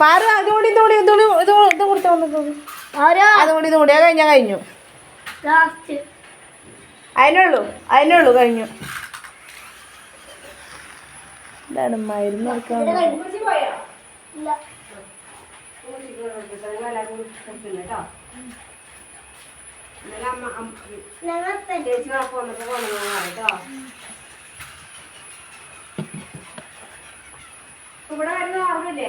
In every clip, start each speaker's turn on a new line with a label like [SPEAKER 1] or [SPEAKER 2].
[SPEAKER 1] പാറു അതുകൂടി ഇതുകൂടി ഇതുകൂടി ഇത് കൊടുത്ത വന്നിട്ടു
[SPEAKER 2] ഓരോ
[SPEAKER 1] അതുകൂടി ഇതുകൂടി കഴിഞ്ഞു
[SPEAKER 2] ലാസ്റ്റ്
[SPEAKER 1] അതിനുള്ളൂ അതിനുള്ളൂ കഴിഞ്ഞു. എന്താണ് മരുന്ന്
[SPEAKER 2] ഞങ്ങൾ
[SPEAKER 3] ഇവിടെ ആരും ഓർമ്മയില്ലേ?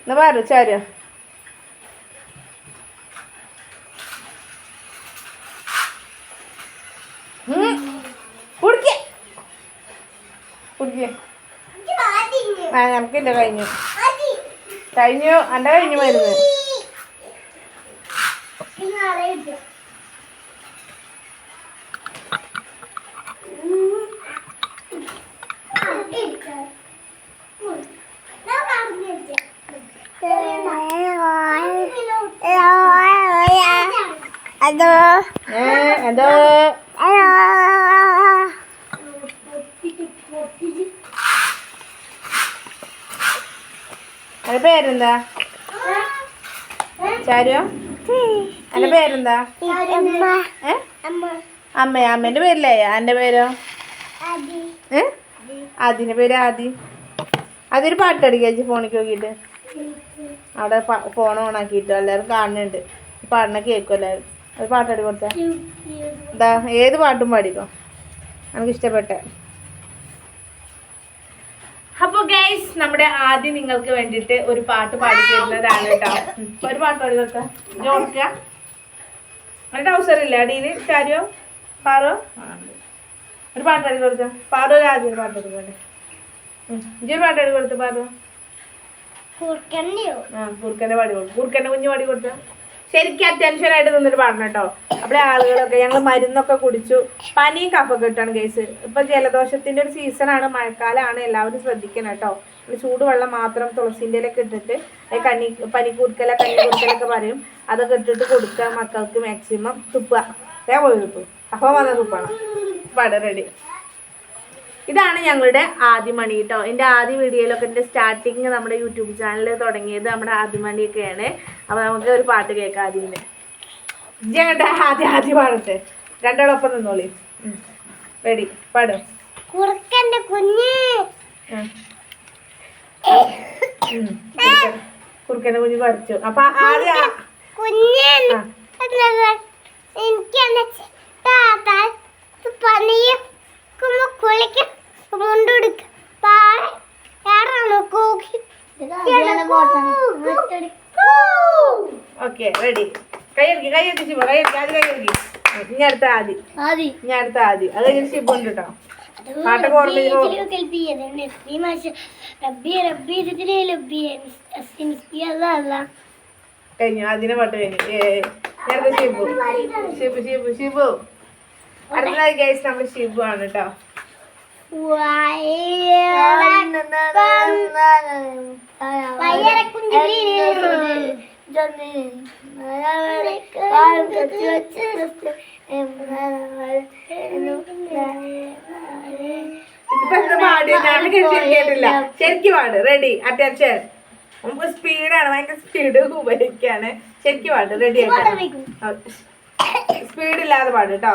[SPEAKER 1] എന്നാ പാറു ചാരോ കുടിക്കേ. കുടിക്കേ. ആ നമുക്കില്ല കഴിഞ്ഞു. കഴിഞ്ഞു. എന്റെ കഴിഞ്ഞു മരുന്ന്.
[SPEAKER 2] അതോ?
[SPEAKER 1] എന്തോ എന്റെ പേരെന്താ? ചാരു? എന്റെ പേരെന്താ? അമ്മ. അമ്മേന്റെ പേരില്ലേ? അന്റെ പേരോ? ആദിന്റെ പേര് ആദി. അതൊരു പാട്ടടിക്കാച്ചി ഫോണിൽ നോക്കിയിട്ട്. അവിടെ ഫോൺ ഓൺ ആക്കിയിട്ട് എല്ലാവരും കാണുന്നുണ്ട്. പാടണ കേൾക്കും എല്ലാവരും ഒരു പാട്ടടി കൊടുത്തേ. എന്താ ഏത് പാട്ടും പാടിക്കോ. നമുക്ക് ഇഷ്ടപ്പെട്ട അപ്പോൾ ഗൈസ് നമ്മുടെ ആദ്യം നിങ്ങൾക്ക് വേണ്ടിയിട്ട് ഒരു പാട്ട് പാടി തരുന്നതാണ് കേട്ടോ. ഒരു പാട്ട് പാടി കൊടുത്ത ജോർക്ക അതിന്റെ അവസരമില്ല അടിയിൽ കാര്യോ? പാറോ. ഒരു പാട്ട് പാടി കൊടുത്ത പാറോ ഒരു ആദ്യം ഒരു പാട്ട് പാടി കൊടുത്തേ ഇജ്ജ് ഒരു പാട്ട് പാടി കൊടുത്ത പാറോ. ആ കുറുക്കന്റെ പാടി കൊടുത്തു കുറുക്കന്റെ കുഞ്ഞു പാടി കൊടുത്ത ശരിക്കും അത്യാവശ്യം ആയിട്ട് നിന്നിട്ട് പാടണം കേട്ടോ. അവിടെ ആളുകളൊക്കെ ഞങ്ങൾ മരുന്നൊക്കെ കുടിച്ചു. പനിയും കഫൊക്കെ കിട്ടാണ് കേസ്. ഇപ്പൊ ജലദോഷത്തിന്റെ ഒരു സീസണാണ് മഴക്കാലമാണ് എല്ലാവരും ശ്രദ്ധിക്കണം കേട്ടോ. ചൂടുവെള്ളം മാത്രം തുളസിന്റെ ഇലൊക്കെ ഇട്ടിട്ട് പനി പനിക്കൂർക്കല കണ്ണി കുറുക്കലൊക്കെ പറയും. അതൊക്കെ ഇട്ടിട്ട് കൊടുക്കുക മക്കൾക്ക് മാക്സിമം തുപ്പുക. ഞാൻ പോയി അപ്പം വന്ന തുപ്പണം. പാട റെഡി ഇതാണ് ഞങ്ങളുടെ ആദ്യമണി കേട്ടോ എന്റെ ആദ്യ വീഡിയോയിലൊക്കെ എന്റെ സ്റ്റാർട്ടിങ് നമ്മുടെ യൂട്യൂബ് ചാനൽ തുടങ്ങിയത് നമ്മുടെ ആദ്യമണിയൊക്കെയാണ് അപ്പോൾ നമുക്ക് ഒരു പാട്ട് കേൾക്കാം ആദ്യം ഞങ്ങളുടെ ആദ്യം ആദ്യം പാടട്ടെ. രണ്ടാളൊപ്പം നിന്നോളി. റെഡി പാടും.
[SPEAKER 2] കുറുക്കന്റെ കുഞ്ഞ്.
[SPEAKER 1] കുറുക്കന്റെ കുഞ്ഞ് പറിച്ചു അപ്പൊ ആദ്യം
[SPEAKER 2] കുഞ്ഞ്. എനിക്ക് പണിയും കുളിക്കും മുണ്ടെടുക്കും പാടാണ് കൂക്കി
[SPEAKER 1] ഓക്കെ റെഡി കൈയടിക്ക് കൈയടിക്ക് ശിവ കൈയടിക്ക് ആദ്യം കൈയടിക്ക്. ഇനി അടുത്ത ആദി
[SPEAKER 2] ആദി
[SPEAKER 1] ഇനി അടുത്ത ആദി അത് കഴിഞ്ഞ് ശിവ ഉണ്ട് കേട്ടോ പാട്ടൊക്കെ ഓർമ്മ കഴിഞ്ഞു അതിനെ പാട്ട് കഴിഞ്ഞു. നേരത്തെ ഷിബു ഷിബു ഷിബു ഷിബു അടുത്തതായി ഗൈസ് നമ്മൾ ഷിബു ആണ് കേട്ടോ ഞാൻ ശരിക്കും പാട്. റെഡി അറ്റാച്ച് നമുക്ക് സ്പീഡാണ് ഭയങ്കര സ്പീഡ് ഉപയോഗിക്കാണ്. ശരിക്കും പാട്. റെഡി സ്പീഡ് ഇല്ലാതെ പാട് കേട്ടോ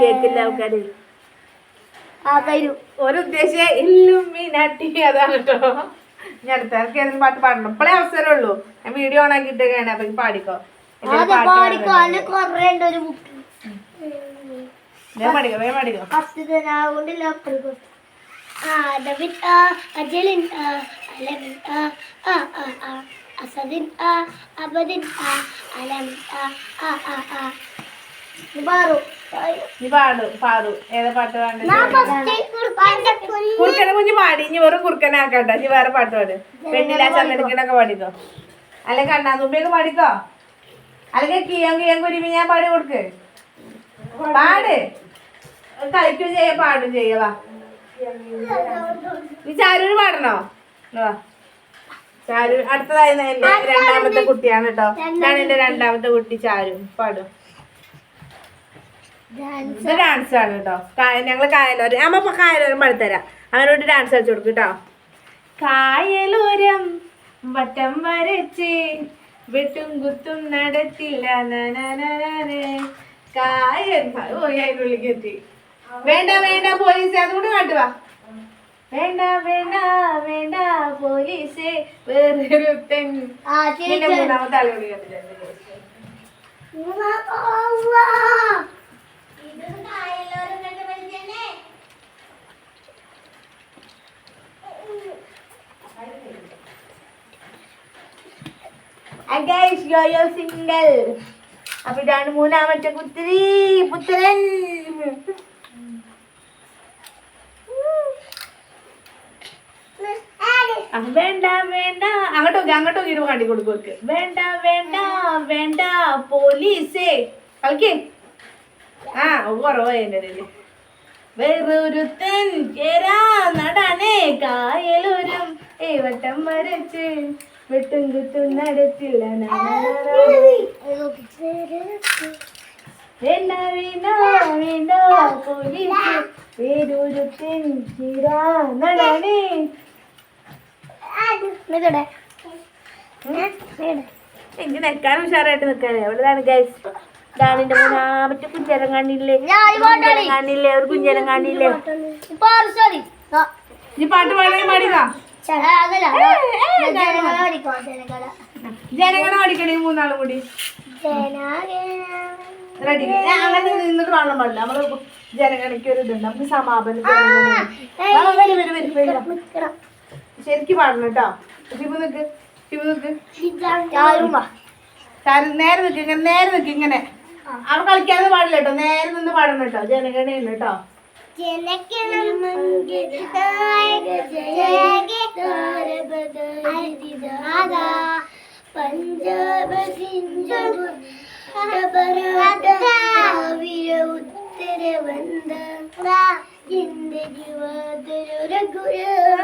[SPEAKER 2] പോക്ക്
[SPEAKER 1] ആൾക്കാര്.
[SPEAKER 2] അതൊരു
[SPEAKER 1] ഒരു ഉദ്ദേശിച്ച ഇല്ലുമിനാട്ടി. അതാണ് കേട്ടോ ഞാൻ അടുത്ത ഏതെങ്കിലും പാട്ട് പാടണം. ഇപ്പോഴേ അവസരമുള്ളൂ ഞാൻ വീഡിയോ ഓൺ ആക്കിയിട്ടൊക്കെയാണ്. അപ്പൊ പാടിക്കോ.
[SPEAKER 2] പാടിക്കോ.
[SPEAKER 1] വേഗം പാടിക്കോ
[SPEAKER 2] ആദവിൻ ആ അജലിൻ ആ അലമിൻ ആ ആ ആ ആ അസദിൻ ആ അബദിൻ ആ അലമിൻ ആ ആ ആ ആ. പാറു
[SPEAKER 1] നീ പാടു പാടു ഏതാ പാട്ട് പാടുന്നത് കുറുക്കനെ കുഞ്ഞ് പാടി. ഇനി വെറും കുറുക്കനെ നീ വേറെ പാട്ട് പാട്. പെണ്ണില്ല ചന്ദ്രനൊക്കെ പാടിക്കോ? അല്ലെ കണ്ണാ തുമ്പിയൊക്കെ പാടിക്കോ? അല്ലെങ്കിൽ കിയം കിയം കുരുമി ഞാൻ പാടി കൊടുക്ക്. പാട്. കളിക്കും ചെയ്യ പാടും ചെയ്യ വാ. നീ ചാരൂര് പാടണോ? ചാരു അടുത്തതായി എന്റെ രണ്ടാമത്തെ കുട്ടിയാണ് കേട്ടോ. ഞാൻ എന്റെ രണ്ടാമത്തെ കുട്ടി ചാരു. പാടും. ഡാൻസ് ആണ് കേട്ടോ. ഞങ്ങൾ കായലോരം അമ്മ കായലോരം പാടിത്തരാം അവനോട് ഡാൻസ് കളിച്ചു കൊടുക്കും കേട്ടോ. കായലോരം വട്ടം വരച്ച് വെട്ടും കുത്തും നടത്തില്ല. കായൽ ഓ ഞാൻ എത്തി വേണ്ട വേണ്ട പോലീസ് അതുകൊണ്ട് കാട്ടുവാ വേണ്ട വേണ്ട വേണ്ട പോലീസേ വേറൊരുത്തൻ മൂന്നാമത്തെ അപ്പൊ ഇതാണ് മൂന്നാമത്തെ പുത്രി പുത്രൻ ആ, വേണ്ട വേണ്ട. അങ്ങോട്ട് നോക്കി അങ്ങോട്ട് നോക്കി കാട്ടി കൊടുക്കും വേണ്ട വേണ്ട വേണ്ട. പോലീസേ. കളിക്കേ. ആ കുറവായി എന്റെ ഇടയിൽ വേറൊരുത്തൻ നടാനേ. കായലൂരും ഏ വട്ടം വരച്ച് വെട്ടും കുത്തും നടത്തില്ല. വേണ്ട വേണ്ട വേണ്ട. പോലീസ് വേറൊരുത്തൻ നടാനേ. എനിക്ക് നിൽക്കാൻ ഉഷാറായിട്ട് നിൽക്കാനേ എവിടെയാണ് ഗൈസ് ഇതാണ് എന്റെ മൂന്നാമത്തെ കുഞ്ചേരം കാണില്ലേ?
[SPEAKER 2] ഞാൻ ഈ പാട്ട് പാടി.
[SPEAKER 1] കാണില്ലേ? ഒരു കുഞ്ചേരം കാണില്ലേ?
[SPEAKER 2] സോറി
[SPEAKER 1] ഈ പാട്ട് പാടാൻ പാടിക്കാ
[SPEAKER 2] അതല്ല.
[SPEAKER 1] ഏയ്,
[SPEAKER 2] ജനങ്ങളെ പഠിക്കോ ജനങ്ങളെ?
[SPEAKER 1] ജനങ്ങളെ പാടിക്കണേ മൂന്നാളും കൂടി. റെഡി അങ്ങനെ നിന്നിട്ട് പാടാൻ പാടില്ല. നമ്മൾ ജനഗണയ്ക്ക് ഒരു ഇതുണ്ട്. നമുക്ക് സമാപനം വരൂ, വരൂ, വരൂ. ശരിക്ക് പാടണം കേട്ടോ. ശിവ നിക്ക് ശിവ നിക്ക്. സാറ് നേരെ നിൽക്ക് ഇങ്ങനെ നേരെ നിൽക്ക് ഇങ്ങനെ. അവിടെ കളിക്കാതെ പാടില്ല കേട്ടോ. നേരെ നിന്ന് പാടണം കേട്ടോ. ജനഗണയാണ് കേട്ടോ.
[SPEAKER 2] പഞ്ചാബ സിഞ്ചു ഉത്തരവന്ത എന്റെ ഉത്തര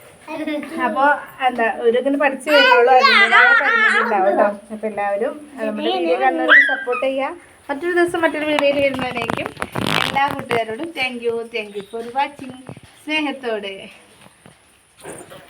[SPEAKER 1] അപ്പൊ എന്താ ഇതിന് പഠിച്ചു വരുന്നുള്ളൂ. ഉണ്ടാവും കേട്ടോ എല്ലാവരും നമ്മുടെ വീഡിയോ സപ്പോർട്ട് ചെയ്യുക. മറ്റൊരു ദിവസം മറ്റൊരു വീഡിയോയിൽ വരുന്നതിനേക്കും എല്ലാ കൂട്ടുകാരോടും thank you thank you for watching സ്നേഹത്തോടെ.